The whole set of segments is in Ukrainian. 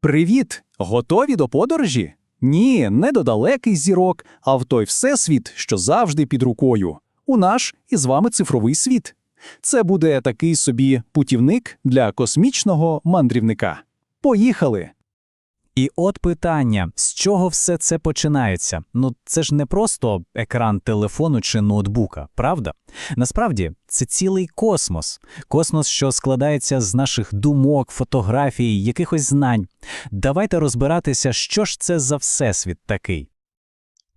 Привіт! Готові до подорожі? Ні, не до далекий зірок, а в той всесвіт, що завжди під рукою. У наш і з вами цифровий світ. Це буде такий собі путівник для космічного мандрівника. Поїхали! І от питання, з чого все це починається? Ну, це ж не просто екран телефону чи ноутбука, правда? Насправді, це цілий космос. Космос, що складається з наших думок, фотографій, якихось знань. Давайте розбиратися, що ж це за всесвіт такий.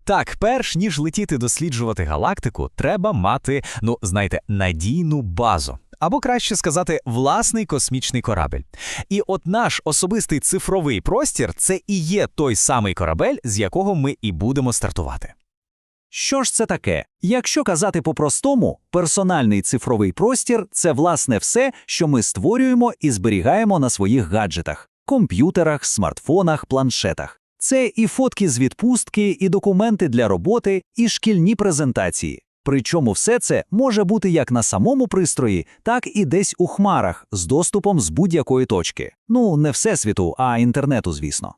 Так, перш ніж летіти досліджувати галактику, треба мати, ну, знаєте, надійну базу. Або краще сказати, власний космічний корабель. І от наш особистий цифровий простір це і є той самий корабель, з якого ми і будемо стартувати. Що ж це таке? Якщо казати по-простому, персональний цифровий простір це власне все, що ми створюємо і зберігаємо на своїх гаджетах, комп'ютерах, смартфонах, планшетах. Це і фотки з відпустки, і документи для роботи, і шкільні презентації. Причому все це може бути як на самому пристрої, так і десь у хмарах з доступом з будь-якої точки. Ну, не всесвіту, а інтернету, звісно.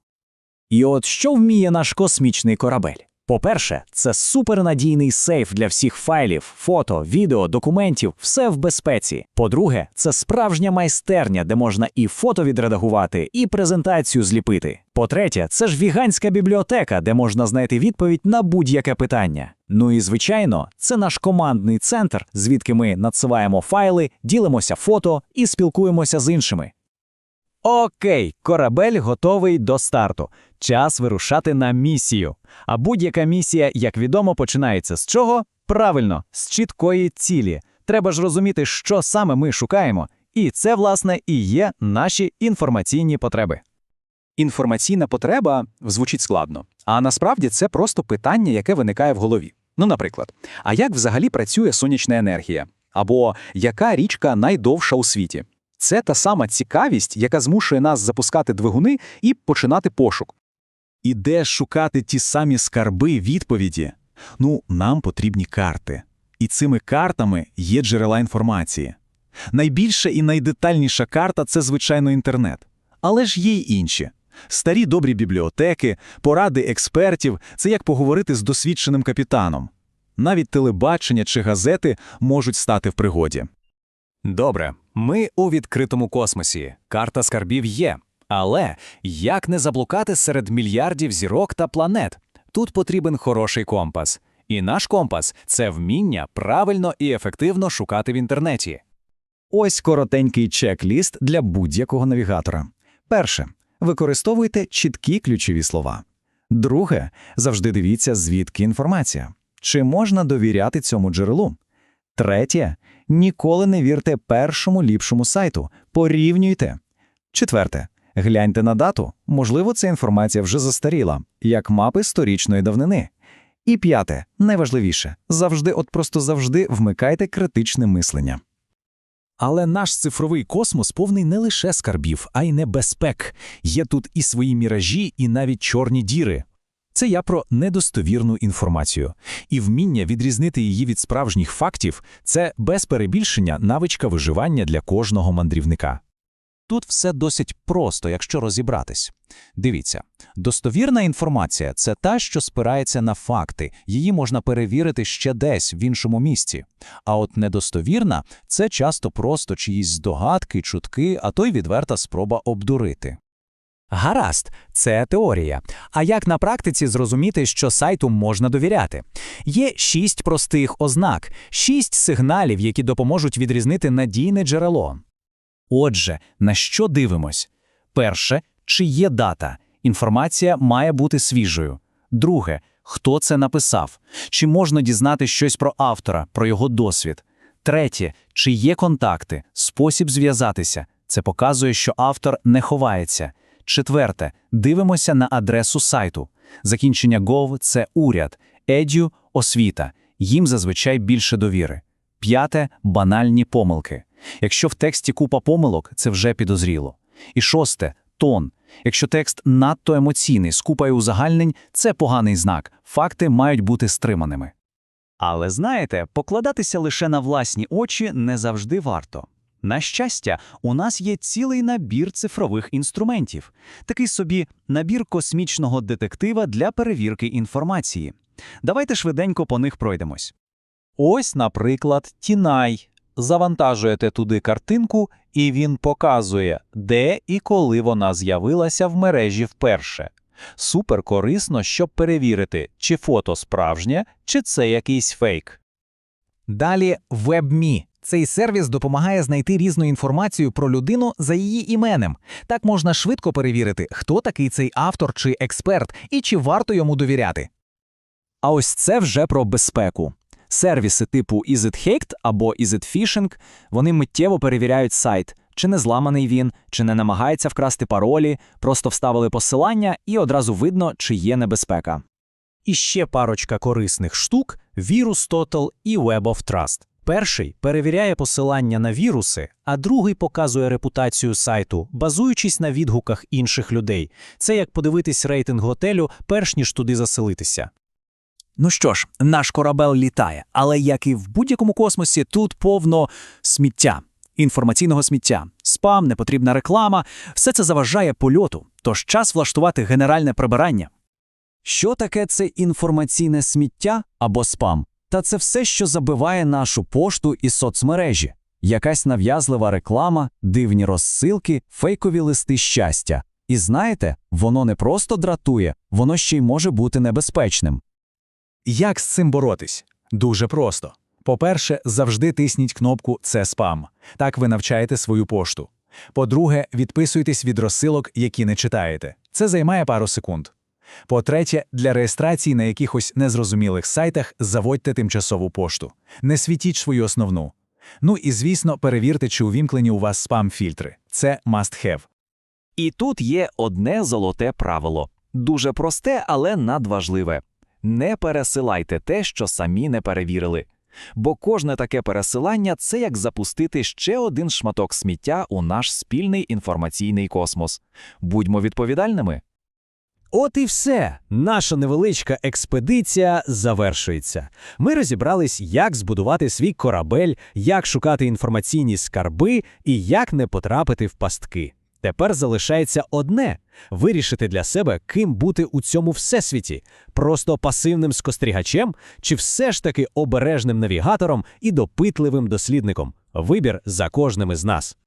І от що вміє наш космічний корабель? По-перше, це супернадійний сейф для всіх файлів, фото, відео, документів, все в безпеці. По-друге, це справжня майстерня, де можна і фото відредагувати, і презентацію зліпити. По-третє, це ж віганська бібліотека, де можна знайти відповідь на будь-яке питання. Ну і звичайно, це наш командний центр, звідки ми надсилаємо файли, ділимося фото і спілкуємося з іншими. Окей, корабель готовий до старту. Час вирушати на місію. А будь-яка місія, як відомо, починається з чого? Правильно, з чіткої цілі. Треба ж розуміти, що саме ми шукаємо, і це, власне, і є наші інформаційні потреби. Інформаційна потреба звучить складно, а насправді це просто питання, яке виникає в голові. Ну, наприклад, а як взагалі працює сонячна енергія? Або яка річка найдовша у світі? Це та сама цікавість, яка змушує нас запускати двигуни і починати пошук. І де шукати ті самі скарби відповіді? Ну, нам потрібні карти. І цими картами є джерела інформації. Найбільша і найдетальніша карта це, звичайно, інтернет. Але ж є й інші. Старі добрі бібліотеки, поради експертів це як поговорити з досвідченим капітаном. Навіть телебачення чи газети можуть стати в пригоді. Добре, ми у відкритому космосі. Карта скарбів є. Але як не заблукати серед мільярдів зірок та планет? Тут потрібен хороший компас. І наш компас це вміння правильно і ефективно шукати в інтернеті. Ось коротенький чек-ліст для будь-якого навігатора. Перше. Використовуйте чіткі ключові слова. Друге, завжди дивіться, звідки інформація. Чи можна довіряти цьому джерелу? Третє, ніколи не вірте першому ліпшому сайту. Порівнюйте. Четверте, гляньте на дату. Можливо, ця інформація вже застаріла, як мапи сторічної давнини. І п'яте, найважливіше, завжди, от просто завжди вмикайте критичне мислення. Але наш цифровий космос повний не лише скарбів, а й небезпек. Є тут і свої міражі, і навіть чорні діри. Це я про недостовірну інформацію. І вміння відрізнити її від справжніх фактів це без перебільшення навичка виживання для кожного мандрівника. Тут все досить просто, якщо розібратись. Дивіться, достовірна інформація це та, що спирається на факти, її можна перевірити ще десь в іншому місці. А от недостовірна це часто просто чиїсь здогадки, чутки, а то й відверта спроба обдурити. Гаразд, це теорія. А як на практиці зрозуміти, що сайту можна довіряти? Є шість простих ознак, шість сигналів, які допоможуть відрізнити надійне джерело. Отже, на що дивимось? Перше, чи є дата. Інформація має бути свіжою. Друге, хто це написав? Чи можна дізнати щось про автора, про його досвід? Третє, чи є контакти, спосіб зв'язатися. Це показує, що автор не ховається. Четверте, дивимося на адресу сайту. Закінчення gov – це уряд, edu – освіта. Їм зазвичай більше довіри. П'яте банальні помилки. Якщо в тексті купа помилок, це вже підозріло. І шосте тон. Якщо текст надто емоційний, з купою узагальнень, це поганий знак. Факти мають бути стриманими. Але знаєте, покладатися лише на власні очі не завжди варто. На щастя, у нас є цілий набір цифрових інструментів, такий собі набір космічного детектива для перевірки інформації. Давайте швиденько по них пройдемось. Ось, наприклад, Тінай. Завантажуєте туди картинку, і він показує, де і коли вона з'явилася в мережі вперше. Супер корисно, щоб перевірити, чи фото справжнє, чи це якийсь фейк. Далі WebMe. Цей сервіс допомагає знайти різну інформацію про людину за її іменем. Так можна швидко перевірити, хто такий цей автор чи експерт, і чи варто йому довіряти. А ось це вже про безпеку. Сервіси типу EasyHacked або EasyPhishing, вони миттєво перевіряють сайт, чи не зламаний він, чи не намагається вкрасти паролі, просто вставили посилання і одразу видно, чи є небезпека. І ще парочка корисних штук – VirusTotal і Web of Trust. Перший перевіряє посилання на віруси, а другий показує репутацію сайту, базуючись на відгуках інших людей. Це як подивитись рейтинг готелю, перш ніж туди заселитися. Ну що ж, наш корабель літає, але як і в будь-якому космосі, тут повно сміття, інформаційного сміття, спам, непотрібна реклама – все це заважає польоту, тож час влаштувати генеральне прибирання. Що таке це інформаційне сміття або спам? Та це все, що забиває нашу пошту і соцмережі. Якась нав'язлива реклама, дивні розсилки, фейкові листи щастя. І знаєте, воно не просто дратує, воно ще й може бути небезпечним. Як з цим боротись? Дуже просто. По-перше, завжди тисніть кнопку Це спам. Так ви навчаєте свою пошту. По-друге, відписуйтесь від розсилок, які не читаєте. Це займає пару секунд. По-третє, для реєстрації на якихось незрозумілих сайтах заводьте тимчасову пошту. Не світіть свою основну. Ну і звісно, перевірте, чи увімкнені у вас спам-фільтри. Це must have. І тут є одне золоте правило. Дуже просте, але надважливе. Не пересилайте те, що самі не перевірили. Бо кожне таке пересилання це як запустити ще один шматок сміття у наш спільний інформаційний космос. Будьмо відповідальними. От і все. Наша невеличка експедиція завершується. Ми розібрались, як збудувати свій корабель, як шукати інформаційні скарби і як не потрапити в пастки. Тепер залишається одне вирішити для себе, ким бути у цьому всесвіті просто пасивним спостерігачем чи все ж таки обережним навігатором і допитливим дослідником. Вибір за кожним із нас.